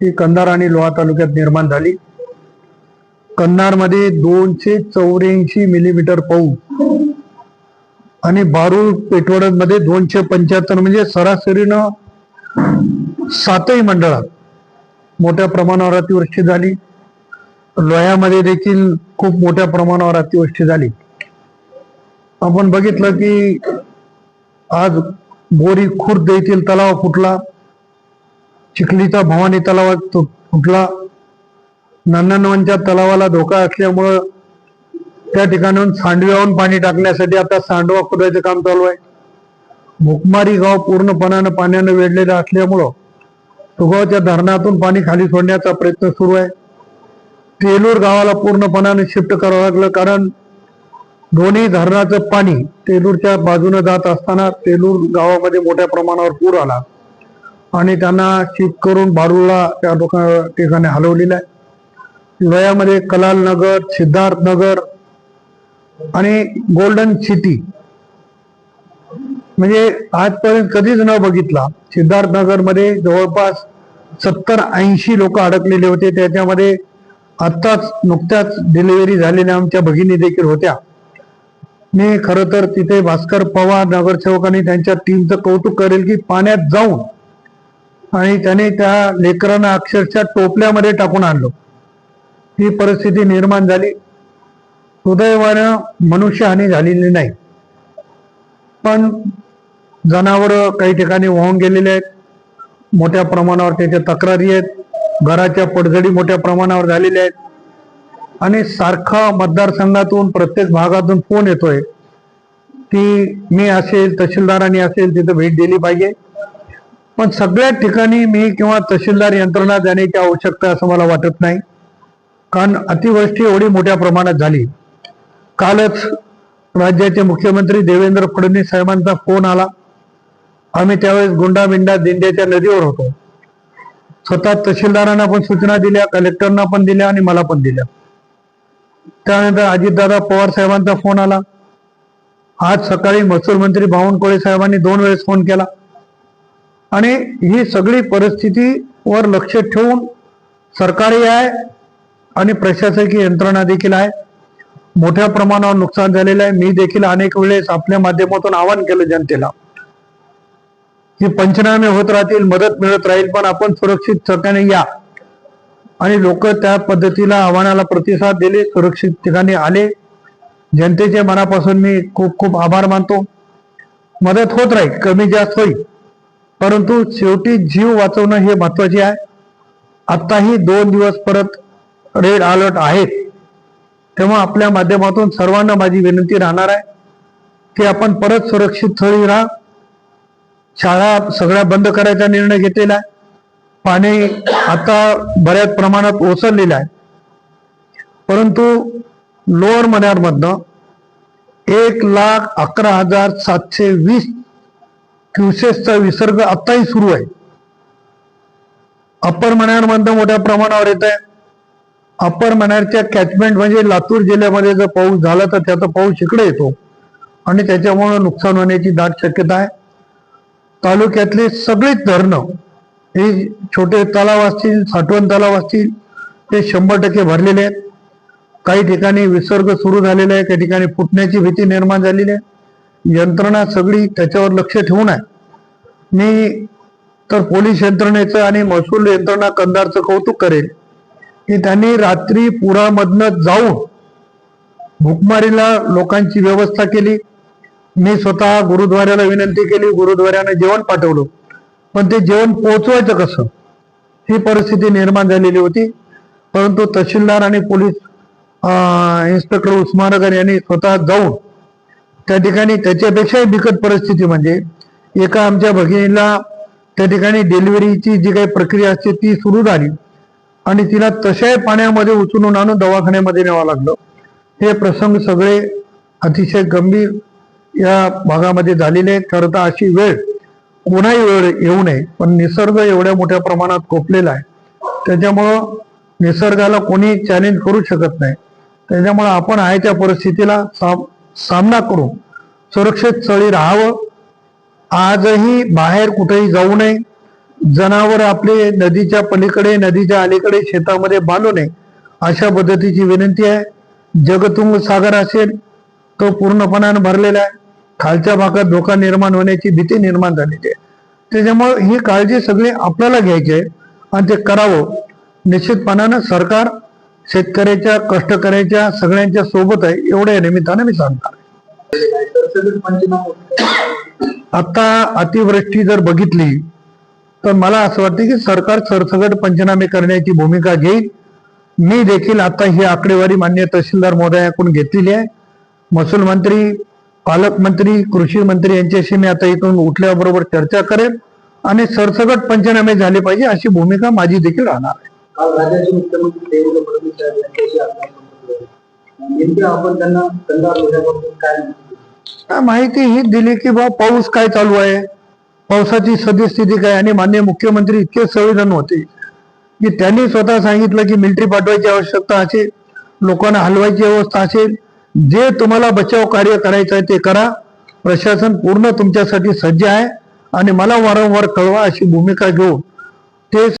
ही कंधार आणि लोहा तालुक्यात निर्माण झाली. कंधारमध्ये दोनशे चौऱ्याऐंशी मिलीमीटर पाऊस आणि बारूळ पेठवडत मध्ये दोनशे पंच्याहत्तर म्हणजे सरासरीनं सातही मंडळात मोठ्या प्रमाणावर अतिवृष्टी झाली. लोह्यामध्ये देखील खूप मोठ्या प्रमाणावर अतिवृष्टी झाली. आपण बघितलं की आज बोरी खुर्द येथील तलाव फुटला. चिखलीचा भवानी तलाव तो फुटला नंदनवनच्या तलावाला धोका असल्यामुळं त्या ठिकाणाहून सांडव्याहून पाणी टाकण्यासाठी आता सांडवा खोदायचं काम चालू आहे. भुकमारी गाव पूर्णपणानं पाण्यानं वेढलेलं असल्यामुळं सुगावच्या धरणातून पाणी खाली सोडण्याचा प्रयत्न सुरू आहे. तेलूर गावाला पूर्णपणाने शिफ्ट करावं लागलं कारण दोन्ही धरणाचं पाणी तेलूरच्या बाजूने जात असताना तेलूर गावामध्ये मोठ्या प्रमाणावर पूर आला. आणि त्यांना शिफ्ट करून बारूला त्या लोका ठिकाणी हलवलेलं आहे. लोह्यामध्ये कलाल नगर सिद्धार्थ नगर आणि गोल्डन सिटी. म्हणजे आजपर्यंत कधीच न बघितला सिद्धार्थ नगरमध्ये जवळपास सत्तर ऐंशी लोक अडकलेले होते. त्याच्यामध्ये आत्ताच नुकत्याच डिलिव्हरी झालेल्या आमच्या भगिनी देखील होत्या. मी खर तर तिथे भास्कर पवार नगरसेवकांनी त्यांच्या टीमचं कौतुक करेल की पाण्यात जाऊन आणि त्याने त्या लेकरांना अक्षरशः टोपल्यामध्ये टाकून आणलं. ही परिस्थिती निर्माण झाली. सुदैवानं मनुष्यहानी झालेली नाही. पण जनावर काही ठिकाणी वाहून गेलेले आहेत. मोठ्या प्रमाणावर त्याच्या तक्रारी आहेत. घराच्या पडझडी मोठ्या प्रमाणावर झालेल्या आहेत. आणि सारखा मतदारसंघातून प्रत्येक भागातून फोन येतोय. की मी असेल तहसीलदारांनी असेल तिथं भेट दिली पाहिजे. पण सगळ्याच ठिकाणी मी किंवा तहसीलदार यंत्रणा जाण्याची आवश्यकता असं मला वाटत नाही. कारण अतिवृष्टी एवढी मोठ्या प्रमाणात झाली. कालच राज्याचे मुख्यमंत्री देवेंद्र फडणवीस साहेबांचा फोन आला. आम्ही त्यावेळेस गुंडाबिंडा दिंड्याच्या नदीवर होतो. स्वतः तहसीलदारांना पण सूचना दिल्या कलेक्टरना पण दिल्या आणि मला पण दिल्या. त्यानंतर अजितदादा पवार साहेबांचा फोन आला. आज सकाळी महसूल मंत्री बावनकुळे साहेबांनी दोन वेळेस फोन केला. आणि ही सगळी परिस्थिती वर लक्ष ठेवून सरकारही आहे आणि प्रशासकीय यंत्रणा देखील आहे. मोठ्या प्रमाणावर नुकसान झालेलं आहे. मी देखील अनेक वेळेस आपल्या माध्यमातून आवाहन केलं जनतेला. की पंचनामे होत राहतील मदत मिळत राहील पण आपण सुरक्षित ठिकाणी या. आणि लोक त्या पद्धतीला आव्हानाला प्रतिसाद दिले सुरक्षित ठिकाणी आले. जनतेच्या मनापासून मी खूप खूप आभार मानतो. मदत होत राहील कमी जास्त होईल. परंतु शेवटी जीव वाचवणं हे महत्त्वाचे आहे. आत्ताही दोन दिवस परत रेड अलर्ट आहेत. तेव्हा आपल्या माध्यमातून सर्वांना माझी विनंती राहणार आहे की आपण परत सुरक्षित स्थळी राहा. शाळा सगळ्या बंद करायचा निर्णय घेतलेला आहे. पाणी आता बऱ्याच प्रमाणात ओसरलेलं आहे. परंतु लोअर मन्यारमधनं एक लाख अकरा हजार सातशे वीस क्युसेसचा विसर्ग आताही सुरू आहे. अप्पर मधनं मोठ्या प्रमाणावर येत आहे. अप्पर मनारच्या कॅचमेंट म्हणजे लातूर जिल्ह्यामध्ये जर पाऊस झाला तर त्याचा पाऊस इकडे येतो. आणि त्याच्यामुळे नुकसान होण्याची दाट शक्यता आहे. तालुक्यातले सगळेच धरणं हे छोटे तलाव असतील साठवण तलाव असतील ते शंभर टक्के भरलेले आहेत. काही ठिकाणी विसर्ग सुरू झालेला आहे काही ठिकाणी फुटण्याची भीती निर्माण झालेली आहे. यंत्रणा सगळी त्याच्यावर लक्ष ठेवून आहे. मी तर पोलीस यंत्रणेचं आणि महसूल यंत्रणा कंदारचं कौतुक करेल की त्यांनी रात्री पुरामधनं जाऊन भुकमारीला लोकांची व्यवस्था केली. मी स्वतः गुरुद्वाऱ्याला विनंती केली गुरुद्वाऱ्यानं जेवण पाठवलं. पण ते जेवण पोहोचवायचं कसं? ही परिस्थिती निर्माण झालेली होती. परंतु तहसीलदार आणि पोलीस इन्स्पेक्टर उस्मानगर यांनी स्वतः जाऊन त्या ठिकाणी त्याच्यापेक्षाही बिकट परिस्थिती म्हणजे एका आमच्या भगिनीला त्या ठिकाणी डिलिव्हरीची जी काही प्रक्रिया असते ती सुरू झाली. आणि तिला तशाही पाण्यामध्ये उचलून आणून दवाखान्यामध्ये न्यावं लागलं. हे प्रसंग सगळे अतिशय गंभीर या भागामध्ये झालेले आहेत. खरं तर अशी वेळ कोणाही वेळ येऊ नये पण निसर्ग एवढ्या मोठ्या प्रमाणात कोपलेला आहे. त्याच्यामुळं निसर्गाला कोणी चॅलेंज करू शकत नाही. त्याच्यामुळं आपण आहे त्या परिस्थितीला साम सामना करून सुरक्षित स्थळी राहावं. आजही बाहेर कुठेही जाऊ नये. जनावर आपले नदीच्या पलीकडे नदीच्या अलीकडे शेतामध्ये बांधू नये अशा पद्धतीची विनंती आहे. जगतुंग सागर असेल तो पूर्णपणाने भरलेला आहे. खालच्या भागात धोका निर्माण होण्याची भीती निर्माण झालेली आहे. त्याच्यामुळे ही काळजी सगळी आपल्याला घ्यायची आहे आणि ते करावं. निश्चितपणानं सरकार शेतकऱ्याच्या कष्टकऱ्याच्या सगळ्यांच्या सोबत आहे एवढ्या निमित्तानं मी सांगणार आता अतिवृष्टी जर बघितली तर मला असं वाटतं की सरकार सरसगट पंचनामे करण्याची भूमिका घेईल. मी देखील आता ही आकडेवारी मान्य तहसीलदार महोदयाकडून घेतलेली आहे. महसूल मंत्री पालकमंत्री कृषी मंत्री यांच्याशी मी आता इथून उठल्याबरोबर चर्चा करेन आणि सरसगट पंचनामे झाले पाहिजे अशी भूमिका माझी देखील राहणार आहे. काल राज्याचे मुख्यमंत्री देवेंद्र फडणवीस साहेब यांच्याशी आपण नेमके आपण त्यांना कंधार रोड्याबद्दल काय माहिती काय माहिती? ही दिली की बा पाऊस काय चालू आहे? पावसाची सद्यस्थिती काय? आणि मान्य मुख्यमंत्री इतके संवेदन होते की त्यांनी स्वतः सांगितलं की मिलिटरी पाठवायची आवश्यकता असेल लोकांना हलवायची व्यवस्था असेल जे तुम्हाला बचाव कार्य करायचं आहे ते करा. प्रशासन पूर्ण तुमच्यासाठी सज्ज आहे. आणि मला वारंवार कळवा अशी भूमिका घेऊन ते